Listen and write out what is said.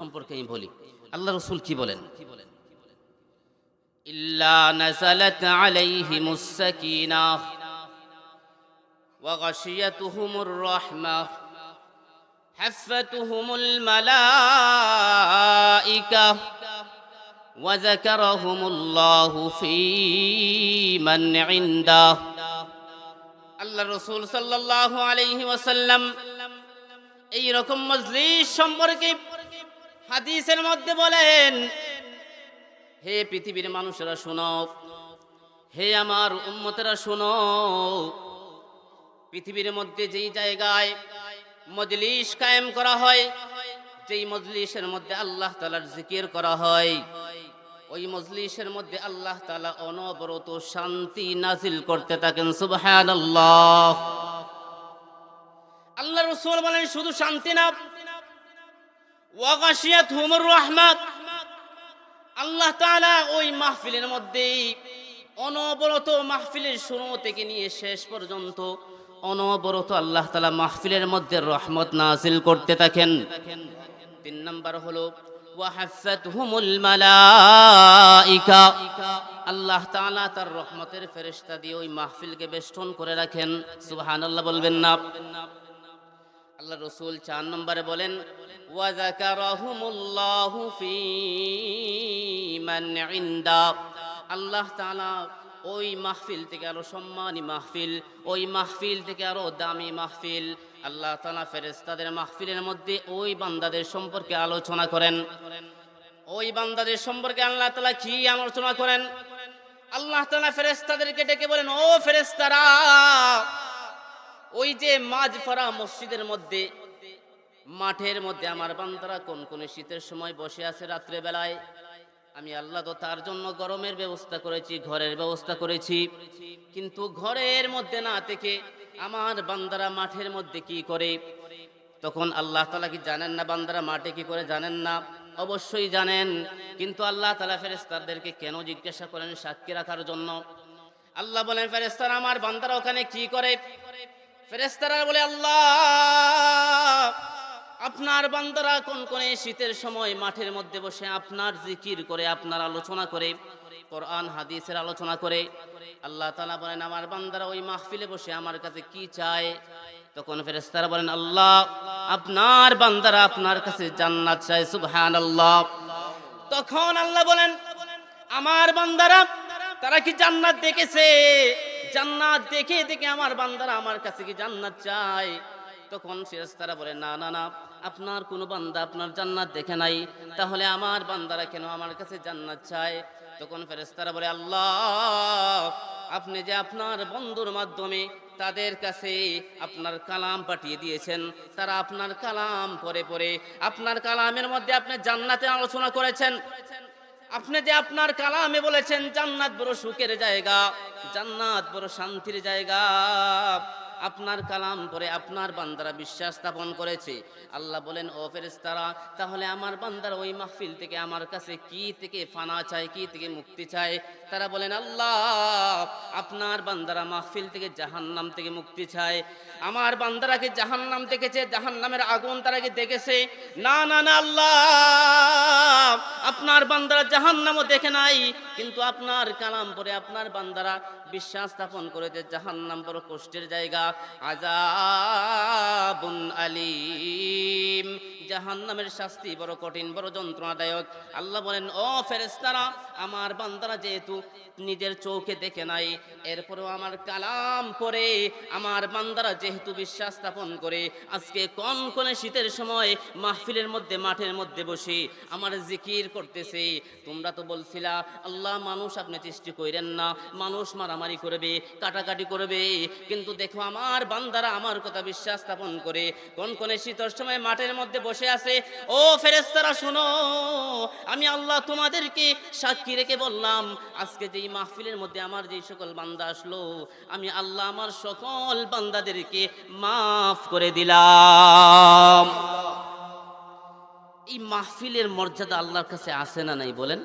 সম্পর্কে আমি বলি আল্লাহ রসুল কি বলেন ইল্লা নাজালাত আলাইহিমুস সাকিনাহ ওয়া গাশিয়াতুহুমুর রাহমাহ حفتهم الملائكة وذكرهم الله في من عنده আল্লাহ রসুল সাল্লাল্লাহু আলাইহি ওয়াসাল্লাম এই রকম মজলিস সম্পর্কে হাদিসের মধ্যে বলেন, হে পৃথিবীর মানুষেরা শোনো, হে আমার উম্মতেরা শোনো, পৃথিবীর মধ্যে যেই জায়গায় মজলিস কায়েম করা হয়, যেই মজলিসের মধ্যে আল্লাহ তালার জিকির করা হয়, ওই মজলিসের মধ্যে আল্লাহ তালা অনবরত শান্তি নাজিল করতে থাকেন সুবহান আল্লাহ আল্লাহ রসুল বলেন, শুধু শান্তি না ওয়াগাশিয়াত হুমুর রহমাত। আল্লাহ তাআলা ওই মাহফিলের মধ্যে অনবরত মাহফিলের শুরু থেকে নিয়ে শেষ পর্যন্ত অনবরত আল্লাহ তালা মাহফিলের মধ্যে রহমত নাজিল করতে থাকেন। তিন নাম্বার হলো আল্লাহ তাআলা তার রহমতের ফেরেশতা দিয়ে ওই মাহফিলকে বেষ্টন করে রাখেন। সুবহানাল্লাহ বলবেন না। আল্লাহ রসুল চার নম্বরে বলেন আল্লাহ ওই মাহফিল থেকে আরও সম্মানী মাহফিল, ওই মাহফিল থেকে আরও দামি মাহফিল, আল্লাহ তাআলা ফেরেশতাদের মাহফিলের মধ্যে ওই বান্দাদের সম্পর্কে আলোচনা করেন। ওই বান্দাদের সম্পর্কে আল্লাহ তালা কি আলোচনা করেন? আল্লাহ তাআলা ফেরেশতাদেরকে ডেকে বলেন, ও ফেরেশতারা ওই যে মাঝফারা মসজিদের মধ্যে, মাঠের মধ্যে আমার বান্দারা কোন কোন শীতের সময় বসে আছে রাত্রে বেলায় আমি আল্লাহ তো তার জন্য গরমের ব্যবস্থা করেছি, ঘরের ব্যবস্থা করেছি। কিন্তু ঘরের মধ্যে না থেকে আমার বান্দারা মাঠের মধ্যে কি করে? তখন আল্লাহ তালা কি জানেন না বান্দারা মাঠে কি করে? জানেন না। অবশ্যই জানেন। কিন্তু আল্লাহ তালা ফেরেস্তারদেরকে কেন জিজ্ঞাসা করেন সাক্ষী রাখার জন্য? আল্লাহ বলেন ফেরেস্তারা আমার বান্দারা ওখানে কি করে? ফেরেস্তারা বলে, আল্লাহ, আপনার বান্দারা কোন কোন শীতের সময় মাঠের মধ্যে বসে আপনার জিকির করে, আপনার আলোচনা করে, কোরআন, হাদিসের আলোচনা করে? আল্লাহ তালা বলেন, আমার বান্দারা ওই মাহফিলে বসে আমার কাছে কি চায়? তখন ফেরেস্তারা বলেন, আল্লাহ, আপনার বান্দারা আপনার কাছে জান্নাত চায় সুবহান আল্লাহ তখন আল্লাহ বলেন, আমার বান্দারা, তারা কি জান্নাত দেখেছে? জান্নাত দেখে দেখে আমার বান্দারা আমার কাছে কি জান্নাত চায়? তখন ফেরেশতারা বলে, না না না, আপনার কোনো বান্দা আপনার জান্নাত দেখে নাই। তাহলে আমার বান্দারা কেন আমার কাছে জান্নাত চায়? তখন ফেরেশতারা বলে, আল্লাহ, আপনি যে আপনার বন্ধুর মাধ্যমে তাদের কাছে আপনার কালাম পাঠিয়ে দিয়েছেন, তারা আপনার কালাম পরে পরে আপনার কালামের মধ্যে আপনি জান্নাতে আলোচনা করেছেন। আপনি যে আপনার কালামে বলেছেন, জান্নাত বড় সুখের জায়গা, জান্নাত বড় শান্তির জায়গা। আপনার কালাম পরে আপনার বান্দারা বিশ্বাস স্থাপন করেছে। আল্লাহ বলেন, ও ফেরেশতারা, তাহলে আমার বান্দারা ওই মাহফিল থেকে আমার কাছে কি থেকে ফানা চায়, কি থেকে মুক্তি চায়? তারা বলেন, আল্লাহ, আপনার বান্দারা মাহফিল থেকে জাহান্নাম থেকে মুক্তি চায়। আমার বান্দারাকে জাহান্নাম দেখেছে? জাহান্নামের আগুন তারা কি দেখেছে? না না না, আল্লাহ। আপনার বান্দারা জাহান নামও দেখে নাই। কিন্তু আপনার কালাম পরে আপনার বান্দারা বিশ্বাস স্থাপন করে যে জাহান নাম বড় কষ্টের জায়গা। আজাবুন আলিম। জাহান নামের শাস্তি বড় কঠিন, বড় যন্ত্রণাদায়ক। আল্লাহ বলেন, ও ফেরেস্তারা আমার বান্দারা যেহেতু নিজের চোখে দেখে নাই। এরপরেও আমার কালাম পরে, আমার বান্দারা যেহেতু বিশ্বাস স্থাপন করে, আজকে কোন কোন শীতের সময় মাহফিলের মধ্যে, মাঠের মধ্যে বসে আমার জিকির করতেছে। তোমরা তো বলছিলা, আল্লাহ মানুষ আপনি সৃষ্টি কইরেন না, মানুষ মারামারি করবে, কাটাকাটি করবে। কিন্তু দেখো আমার বান্দারা আমার কথা বিশ্বাস স্থাপন করে, কোন কোন শীতের সময় মাঠের মধ্যে বসে আছে। ও ফেরেস্তারা শোনো, আমি আল্লাহ তোমাদেরকে সাক্ষী রেখে বললাম, আজকে যেই মাহফিলের মধ্যে আমার যেই সকল বান্দা আসলো, আমি আল্লাহ আমার সকল বান্দাদেরকে মাফ করে দিলাম। এই মাহফিলের মর্যাদা আল্লাহর কাছে আসে না নাই বলেন?